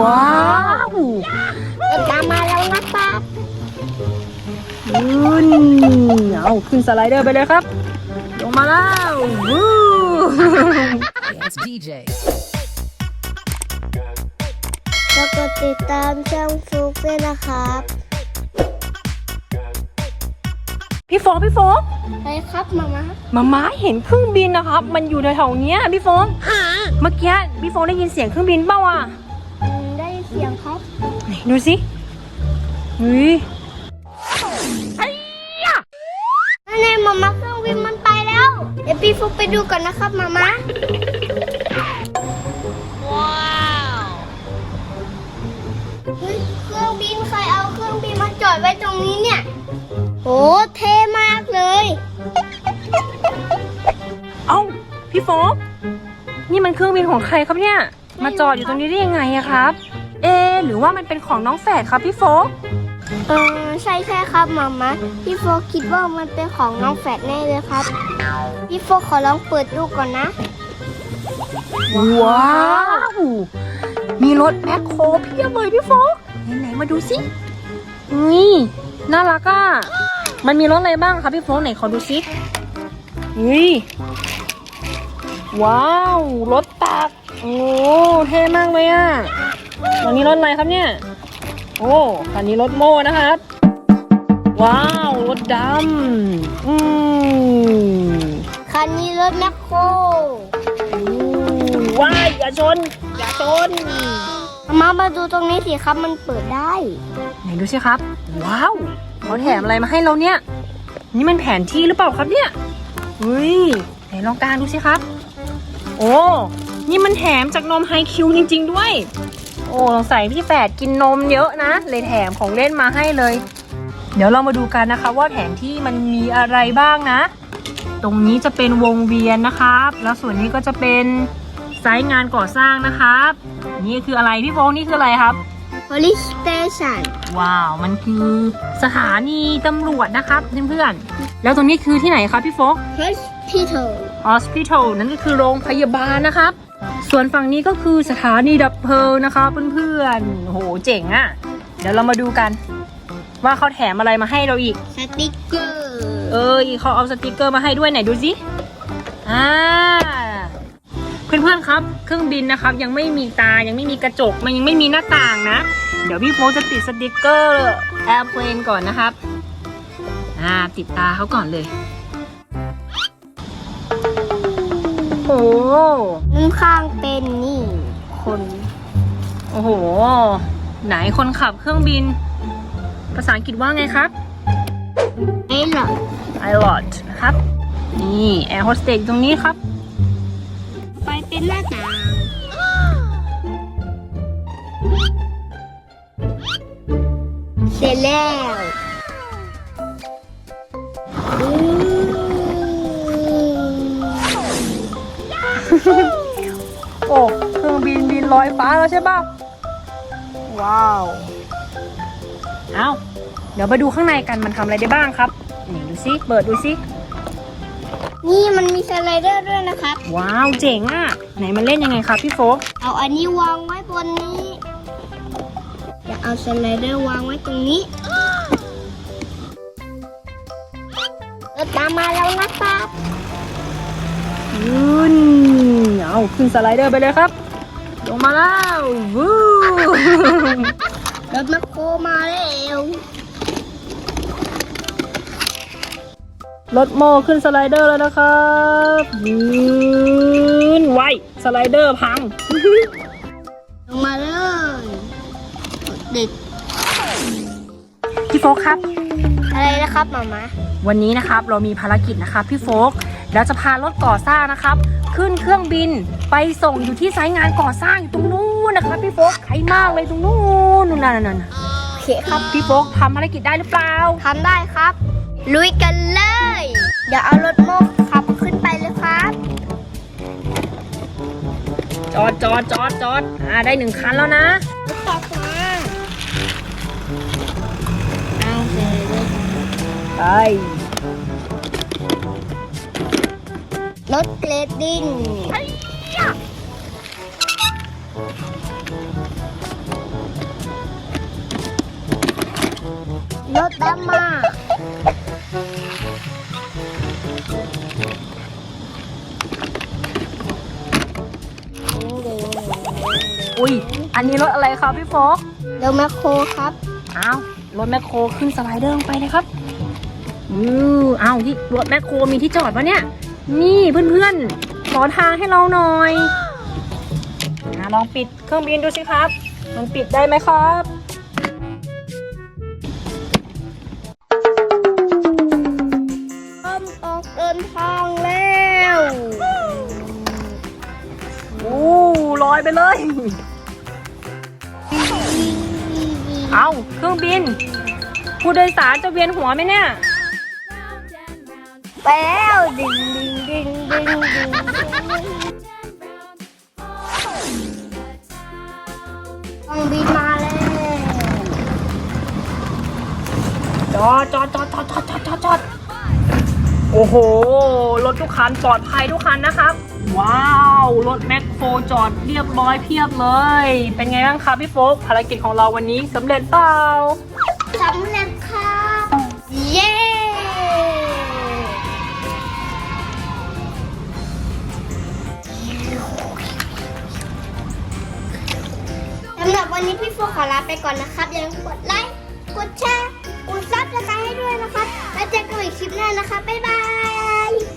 ว้าวเอ็ดตามมาแล้วนะครับขึ้นเอาขึ้นสไลเดอร์ไปเลยครับ ลงมาแล้ววู้ It's DJ. แล้วก็ติดตามช่องฟลุกด้วยนะครับ พี่โฟงพี่โฟงไปครับมามามาม้าเห็นเครื่องบินนะครับ มันอยู่แถวๆเนี้ยพี่โฟงเมื่อกี้พี่โฟงได้ยินเสียงเครื่องบินเปล่าอะอืมได้เสียงครับไหนดูสิเฮ้ยนั่นเองมามาเครื่องบินมันไปแล้ว เดี๋ยวพี่ฟลุกไปดูก่อนนะครับมามา พี่โฟงนี่มันเครื่องบินของใครครับเนี่ย มาจอดอยู่ตรงนี้ได้ยังไงอะครับ เอะหรือว่ามันเป็นของน้องแฝดครับพี่โฟงเออใช่ใช่ครับมามาพี่โฟกคิดว่ามันเป็นของน้องแฝดแน่เลยครับ พี่โฟกขอลองเปิดดูก่อนนะ ว้าว มีรถแมคโครเพียบเลยพี่โฟกไหนๆมาดูสินี่น่ารักอะ มันมีรถอะไรบ้างครับพี่โฟกไหนขอดูสินี่ ว้าวรถตัก โอ้เท่มากเลยอะวันนี้รถอะไรครับเนี่ย โอ้คันนี้รถโม่นะครับ ว้าวรถดำอืมคันนี้รถแมคโครว้ายอย่าชน อย่าชนมามาดูตรงนี้สิครับมันเปิดได้ไหนดูสิครับ ว้าวเขาแถมอะไรมาให้เราเนี่ย นี่มันแผนที่หรือเปล่าครับเนี่ยเฮ้ยไหนลองกางดูสิครับ โอ้ นี่มันแถมจากนมไฮคิวจริง ๆ ด้วย โอ้สงสัยพี่แฝดกินนมเยอะนะ เลยแถมของเล่นมาให้เลย เดี๋ยวเรามาดูกันนะคะ ว่าแผนที่มันมีอะไรบ้างนะ ตรงนี้จะเป็นวงเวียนนะครับ แล้วส่วนนี้ก็จะเป็นไซต์งานก่อสร้างนะครับ นี่คืออะไรพี่โฟงนี่คืออะไรครับ police station ว้าว มันคือสถานีตำรวจนะครับเพื่อนๆ แล้วตรงนี้คือที่ไหนครับพี่โฟก hospital hospital นั่นก็คือโรงพยาบาลนะครับ ส่วนฝั่งนี้ก็คือสถานีดับเพลิงนะครับเพื่อนๆโอ้โหเจ๋งอะ่ะ เดี๋ยวเรามาดูกัน ว่าเขาแถมอะไรมาให้เราอีก สติกเกอร์ เอ้ยเขาเอาสติกเกอร์มาให้ด้วยไหนดูสิอ่าเพื่อนๆครับ เครื่องบินนะครับยังไม่มีตายังไม่มีกระจกมันยังไม่มีหน้าต่างนะ เดี๋ยวพี่โฟกจะติดสติกเกอร์แอร์เพลนก่อนนะครับ อ่าติดตาเขาก่อนเลย โอ้โหมุมข้างเป็นนี่ คนโอ้โห ไหนคนขับเครื่องบิน ภาษาอังกฤษว่าไงครับเอ้ยเหรอ pilot นะครับ นี่ แอร์โฮสเตสตรงนี้ครับ ไปเป็นหน้าต่างเสร็จแล้วอืม โอ้เครื่องบินบินลอยฟ้าแล้วใช่ป่ะ ว้าว เอาเดี๋ยวไปดูข้างในกันมันทำอะไรได้บ้างครับ นี่ดูสิเปิดดูสินี่มันมีสไลเดอร์ด้วยนะครับ ว้าวเจ๋งอะ ไหนมันเล่นยังไงครับพี่โฟกเอาอันนี้วางไว้บนนี้จะเอาสไลเดอร์วางไว้ตรงนี้เออตามมาแล้วนะครับ ขึ้นสไลเดอร์ไปเลยครับ ลงมาแล้ววู้รถแมคโครมาแล้วรถโมขึ้นสไลเดอร์แล้วนะครับยืนไวสไลเดอร์พัง ลงมาเลยเด็กพี่โฟกครับ อะไรนะครับหมามาวันนี้นะครับเรามีภารกิจนะครับพี่โฟก เราจะพารถก่อสร้างนะครับ ขึ้นเครื่องบินไปส่งอยู่ที่ไซต์งานก่อสร้างอยู่ตรงนู้นนะครับพี่โฟกไกลมากเลยตรงนู้นนู่นนั่นนั่นโอเคครับพี่โฟกทำภารกิจได้หรือเปล่าทำได้ครับ ลุยกันเลย เดี๋ยวเอารถโม้ขับขึ้นไปเลยครับ จอดจอดจอดจอดอ่าได้หนึ่งคันแล้วนะรถตักมาเอาเลยไป รถเกรดดิ้งรถดำมาอุ้ย อันนี้รถอะไรครับพี่โฟกเดลแมคโครครับ อ้าว รถแมคโครขึ้นสไลเดอร์ลงไปเลยครับ อืออ้าวที่รถแมคโครมีที่จอดปะเนี่ย นี่เพื่อนๆ ขอทางให้เราหน่อยอะลองปิดเครื่องบินดูสิครับ มันปิดได้ไหมครับพร้อมออกเดินทางแล้วโอ้ลอยไปเลย เอาเครื่องบิน ผู้โดยสารจะเวียนหัวไหมเนี่ย ไปแล้วดึงดึงดึงดึงดึงเครื่องบินมาแล้วจอดจอดจอดจอดจอดจอดจอดจอดโอ้โห รถทุกคันปลอดภัยทุกคันนะครับ ว้าว รถแมคโครจอดเรียบร้อยเพียบเลย เป็นไงบ้างครับพี่โฟกภารกิจของเราวันนี้สำเร็จเปล่าสำเร็จ วันนี้พี่โฟขอลาไปก่อนนะครับอย่าลืมกดไลค์ กดแชร์ กดซับสไครต์ให้ด้วยนะครับ แล้วเจอกันใหม่คลิปหน้านะคะ บ๊ายบาย